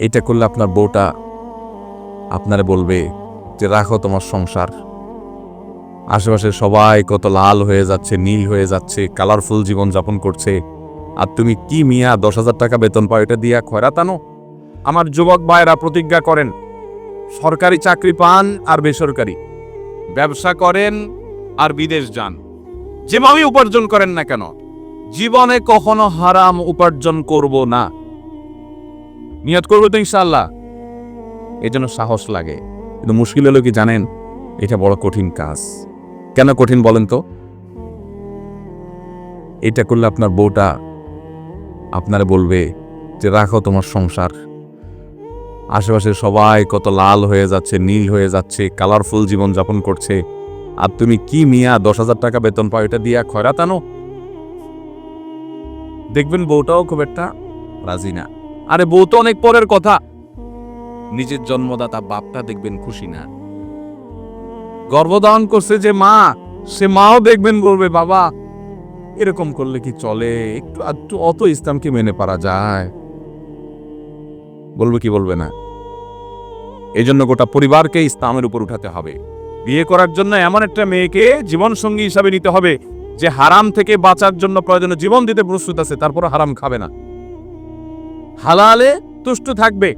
এটা করলে আপনার বউটা আপনারে বলবে যে, রাখো তোমার সংসার। আশেপাশে সবাই কত লাল হয়ে যাচ্ছে, নীল হয়ে যাচ্ছে কালারফুল জীবন যাপন করছে। আর তুমি কি মিয়া, দশ হাজার টাকা বেতন পাও, এটা দিয়া খয়রাতানো আমার যুবক ভাইরা প্রতিজ্ঞা করেন, সরকারি চাকরি পান আর বেসরকারি, ব্যবসা করেন আর বিদেশ যান। যেভাবে উপার্জন করেন না কেন, জীবনে কখনো হারাম উপার্জন করব না। নিয়ত করব তো ইনশাল্লাহ এই জন্য সাহস লাগে। কিন্তু মুশকিল হলো কি জানেন? এটা বড় কঠিন কাজ। কেন কঠিন বলেন তো? এটা করলে আপনার বউটা আপনারে বলবে যে, রাখো তোমার সংসার। আশেপাশে সবাই কত লাল হয়ে যাচ্ছে, নীল হয়ে যাচ্ছে কালারফুল জীবন যাপন করছে। আর তুমি কি মিয়া, দশ হাজার টাকা বেতন পাও, এটা দিয়া খয়রাতানো দেখবেন বউটাও খুব একটা রাজি না। আরে বউ তো অনেক পরের কথা। নিজের জন্মদাতা বাপটা দেখবেন খুশি না। গর্ভধারণ করছে যে মা, সে মাও দেখবেন বলবে, বাবা, এরকম করলে কি চলে? একটু একটু অত ইসলামকে মেনে পারা যায়। বলবে কি বলবে না? এই জন্য গোটা পরিবারকে ইসলামের উপর উঠাতে হবে। বিয়ে করার জন্য এমন একটা মেয়েকে জীবন সঙ্গী হিসাবে নিতে হবে, যে হারাম থেকে বাঁচার জন্য প্রয়োজনে জীবন দিতে প্রস্তুত আছে তারপর হারাম খাবে না। হালালে তুষ্ট থাকবে।